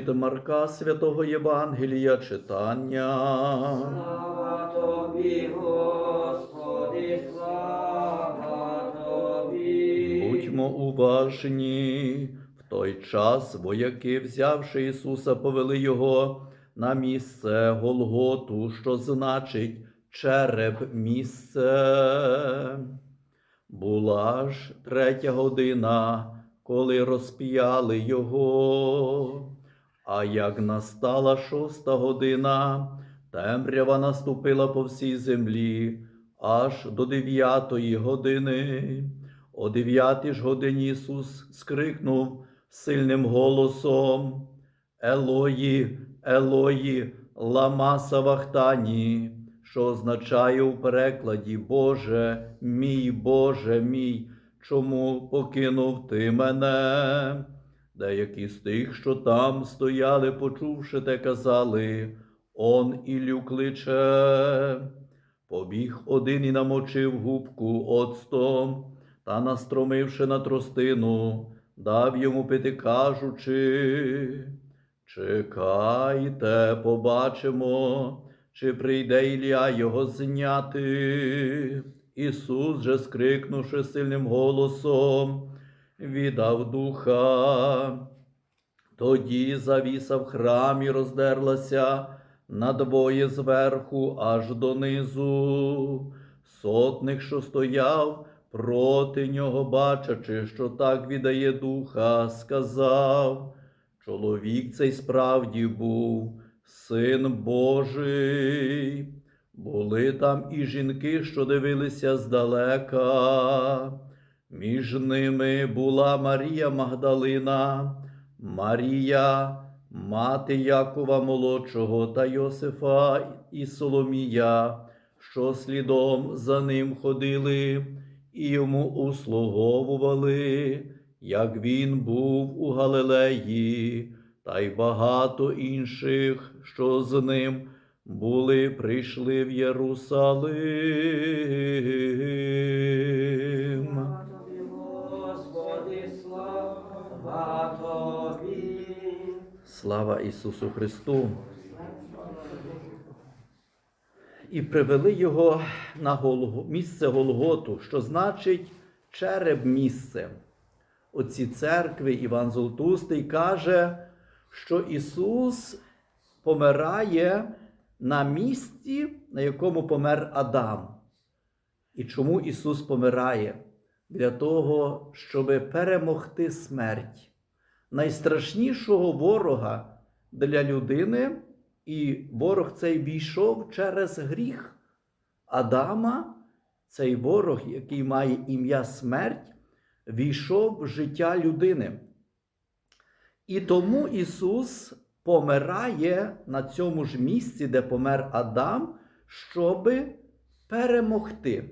від Марка Святого Євангелія читання. Слава тобі, Господи, слава тобі. Будьмо уважні. В той час вояки, взявши Ісуса, повели Його на місце Голготу, що значить череп місце. Була ж третя година, коли розп'яли Його. А як настала шоста година, темрява наступила по всій землі аж до дев'ятої години. О дев'ятій ж годині Ісус скрикнув сильним голосом Елої, Елої, лама савахтані, що означає у перекладі Боже мій, Боже мій, чому покинув ти мене? Деякі з тих, що там стояли, почувши те, казали, Он Ілю кличе. Побіг один і намочив губку оцтом, та, настромивши на тростину, дав йому пити, кажучи, чекайте, побачимо, чи прийде Ілля його зняти. Ісус же, скрикнувши сильним голосом, віддав духа. Тоді завіса в храмі роздерлася надвоє зверху аж донизу. Сотник, що стояв проти нього, бачачи, що так віддає духа, сказав, чоловік цей справді був син Божий. Були там і жінки, що дивилися здалека. Між ними була Марія Магдалина, Марія, мати Якова молодшого та Йосифа і Соломія, що слідом за ним ходили і йому услуговували, як він був у Галилеї, та й багато інших, що з ним були, прийшли в Єрусалим. Слава Ісусу Христу! І привели його на місце Голготу, що значить череп місце. Оці церкви Іван Золотустий каже, що Ісус помирає на місці, на якому помер Адам. І чому Ісус помирає? Для того, щоб перемогти смерть найстрашнішого ворога для людини, і ворог цей війшов через гріх Адама, цей ворог, який має ім'я смерть, війшов в життя людини. І тому Ісус помирає на цьому ж місці, де помер Адам, щоби перемогти,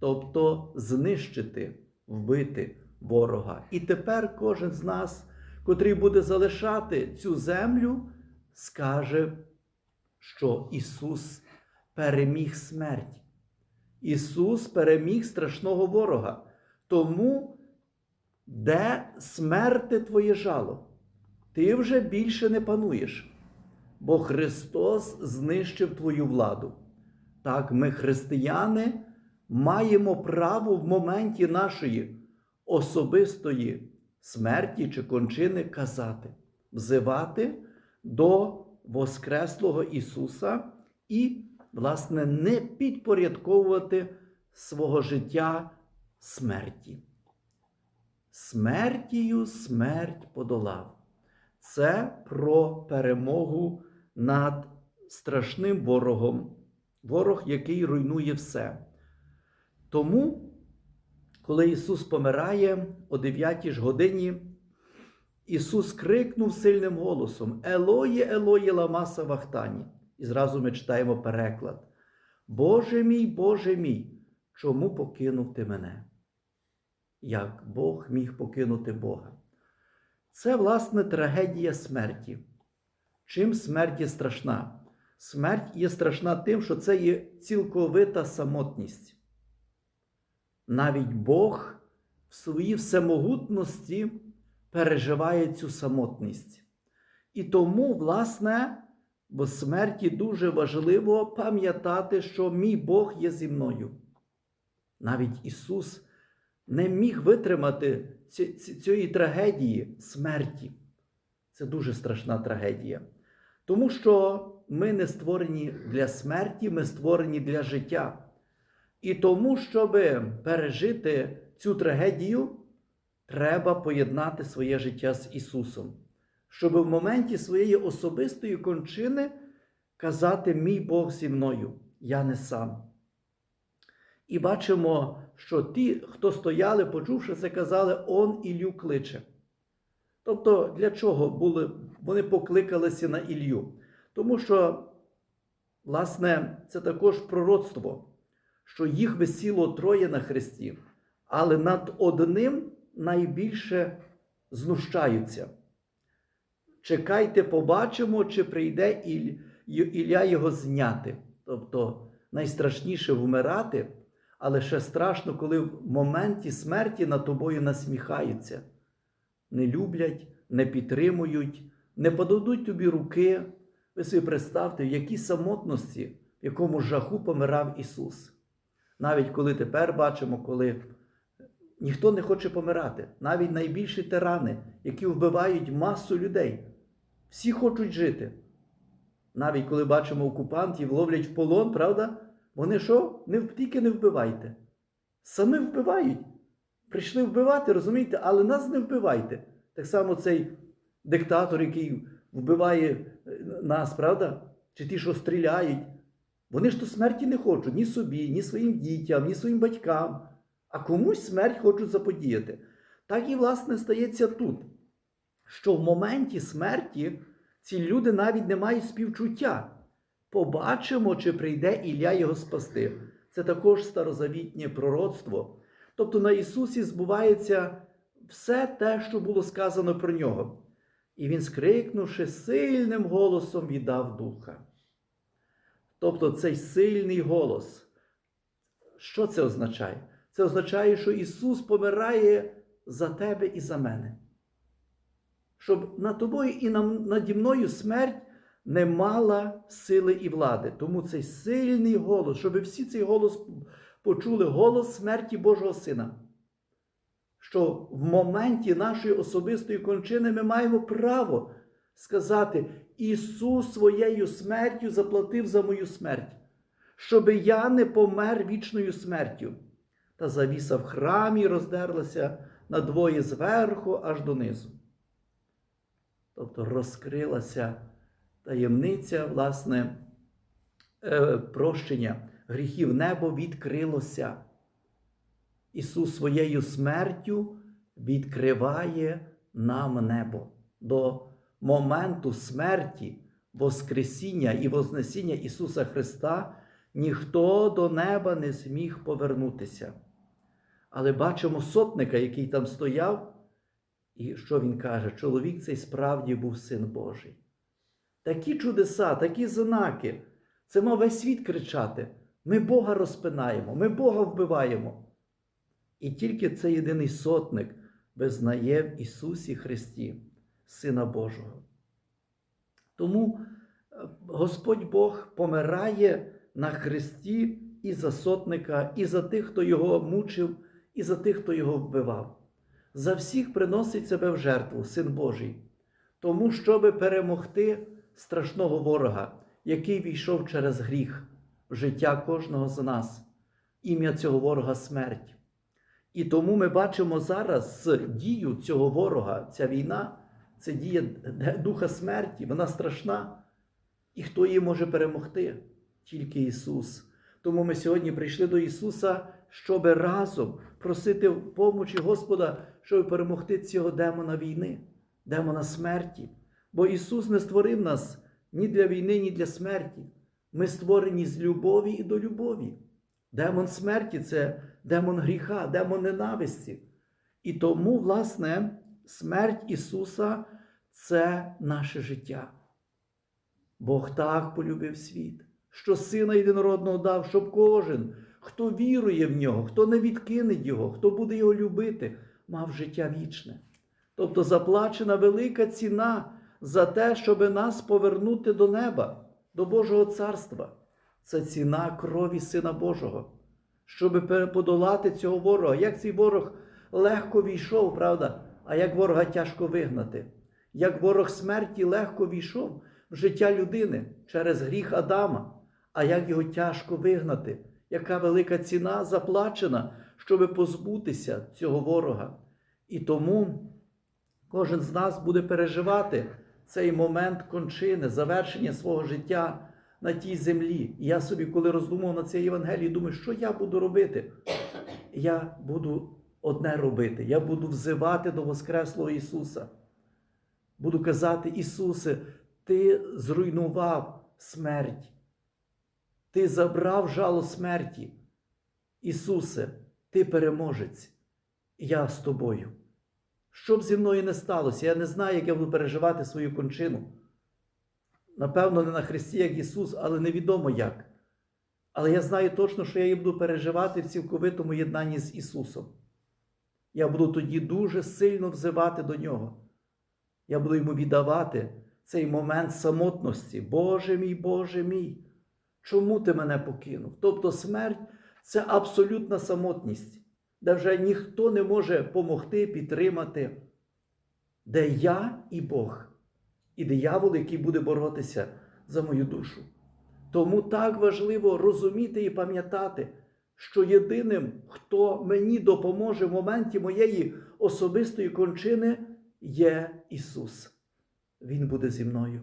тобто знищити, вбити ворога. І тепер кожен з нас, котрий буде залишати цю землю, скаже, що Ісус переміг смерть. Ісус переміг страшного ворога. Тому, де смерти твоє жало, ти вже більше не пануєш, бо Христос знищив твою владу. Так, ми, християни, маємо право в моменті нашої особистої смерті чи кончини казати, взивати до Воскреслого Ісуса і, власне, не підпорядковувати свого життя смерті. Смертію смерть подолав. Це про перемогу над страшним ворогом, ворог, який руйнує все. Тому, коли Ісус помирає о 9 ж годині, Ісус крикнув сильним голосом: Елоє, Елоє, ламаса вахтані. І зразу ми читаємо переклад. Боже мій, Боже мій, чому покинув ти мене? Як Бог міг покинути Бога? Це, власне, трагедія смерті. Чим смерть є страшна? Смерть є страшна тим, що це є цілковита самотність. Навіть Бог в своїй всемогутності переживає цю самотність. І тому, власне, в смерті дуже важливо пам'ятати, що мій Бог є зі мною. Навіть Ісус не міг витримати ці- ці- цієї трагедії смерті. Це дуже страшна трагедія. Тому що ми не створені для смерті, ми створені для життя. І тому, щоб пережити цю трагедію, треба поєднати своє життя з Ісусом. Щоб в моменті своєї особистої кончини казати: Мій Бог зі мною, я не сам. І бачимо, що ті, хто стояли, почувши це, казали, Он Ілью кличе. Тобто, для чого були, вони покликалися на Ілью? Тому що, власне, це також пророцтво, що їх висіло троє на хресті, але над одним найбільше знущаються. Чекайте, побачимо, чи прийде Ілля його зняти. Тобто найстрашніше вмирати, але ще страшно, коли в моменті смерті над тобою насміхаються, не люблять, не підтримують, не подадуть тобі руки. Ви собі представте, в якій самотності, в якому жаху помирав Ісус. Навіть коли тепер бачимо, коли ніхто не хоче помирати, навіть найбільші тирани, які вбивають масу людей, всі хочуть жити. Навіть коли бачимо окупантів, ловлять в полон, правда? Вони що? Не тільки не вбивайте. Самі вбивають. Прийшли вбивати, розумієте, але нас не вбивайте. Так само цей диктатор, який вбиває е, нас, правда? Чи ті, що стріляють. Вони ж то смерті не хочуть ні собі, ні своїм дітям, ні своїм батькам, а комусь смерть хочуть заподіяти. Так і, власне, стається тут, що в моменті смерті ці люди навіть не мають співчуття. Побачимо, чи прийде Ілля його спасти. Це також старозавітнє пророцтво. Тобто на Ісусі збувається все те, що було сказано про нього. І він, скрикнувши сильним голосом, віддав духа. Тобто цей сильний голос. Що це означає? Це означає, що Ісус помирає за тебе і за мене. Щоб над тобою і наді мною смерть не мала сили і влади. Тому цей сильний голос, щоб всі цей голос почули голос смерті Божого Сина. Що в моменті нашої особистої кончини ми маємо право сказати: Ісус своєю смертю заплатив за мою смерть, щоб я не помер вічною смертю. Та завіса в храмі роздерлася надвоє зверху аж донизу. Тобто розкрилася таємниця, власне, е, прощення гріхів. Небо відкрилося. Ісус своєю смертю відкриває нам небо до моменту смерті, Воскресіння і Вознесіння Ісуса Христа ніхто до неба не зміг повернутися. Але бачимо сотника, який там стояв, і що він каже? Чоловік цей справді був син Божий. Такі чудеса, такі знаки. Це мав весь світ кричати: ми Бога розпинаємо, ми Бога вбиваємо. І тільки цей єдиний сотник визнає в Ісусі Христі, Сина Божого. Тому е, Господь Бог помирає на Христі і за сотника, і за тих, хто його мучив, і за тих, хто його вбивав. За всіх приносить себе в жертву, Син Божий, тому, щоби перемогти страшного ворога, який війшов через гріх в життя кожного з нас. Ім'я цього ворога смерть. І тому ми бачимо зараз дію цього ворога, ця війна, це дія духа смерті, вона страшна. І хто її може перемогти? Тільки Ісус. Тому ми сьогодні прийшли до Ісуса, щоб разом просити помочі Господа, щоб перемогти цього демона війни, демона смерті. Бо Ісус не створив нас ні для війни, ні для смерті. Ми створені з любові і до любові. Демон смерті це демон гріха, демон ненависті. І тому, власне, смерть Ісуса це наше життя. Бог так полюбив світ, що Сина єдинородного дав, щоб кожен, хто вірує в нього, хто не відкине Його, хто буде його любити, мав життя вічне. Тобто заплачена велика ціна за те, щоб нас повернути до неба, до Божого царства. Це ціна крові Сина Божого, щоб подолати цього ворога. Як цей ворог легко війшов, правда? А як ворога тяжко вигнати? Як ворог смерті легко війшов в життя людини через гріх Адама, а як його тяжко вигнати? Яка велика ціна заплачена, щоб позбутися цього ворога? І тому кожен з нас буде переживати цей момент кончини, завершення свого життя на тій землі. І я собі, коли роздумав на цій Євангелії, думаю, що я буду робити? Я буду одне робити. Я буду взивати до Воскреслого Ісуса. Буду казати, Ісусе, Ти зруйнував смерть. Ти забрав жало смерті. Ісусе, Ти переможець. Я з тобою. Що б зі мною не сталося, я не знаю, як я буду переживати свою кончину. Напевно, не на Христі, як Ісус, але невідомо як. Але я знаю точно, що я її буду переживати в цілковитому єднанні з Ісусом. Я буду тоді дуже сильно взивати до Нього. Я буду йому віддавати цей момент самотності. Боже мій, Боже мій, чому ти мене покинув? Тобто смерть це абсолютна самотність, де вже ніхто не може помогти, підтримати, де я і Бог, і диявол, який буде боротися за мою душу. Тому так важливо розуміти і пам'ятати, що єдиним, хто мені допоможе в моменті моєї особистої кончини, є Ісус. Він буде зі мною.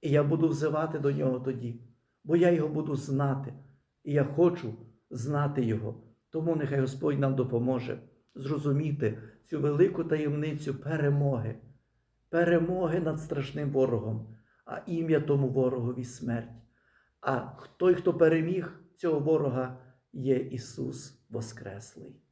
І я буду взивати до нього тоді, бо я його буду знати. І я хочу знати Його. Тому нехай Господь нам допоможе зрозуміти цю велику таємницю перемоги, перемоги над страшним ворогом, а ім'я тому ворогові смерть. А той, хто переміг цього ворога, є Ісус Воскреслий.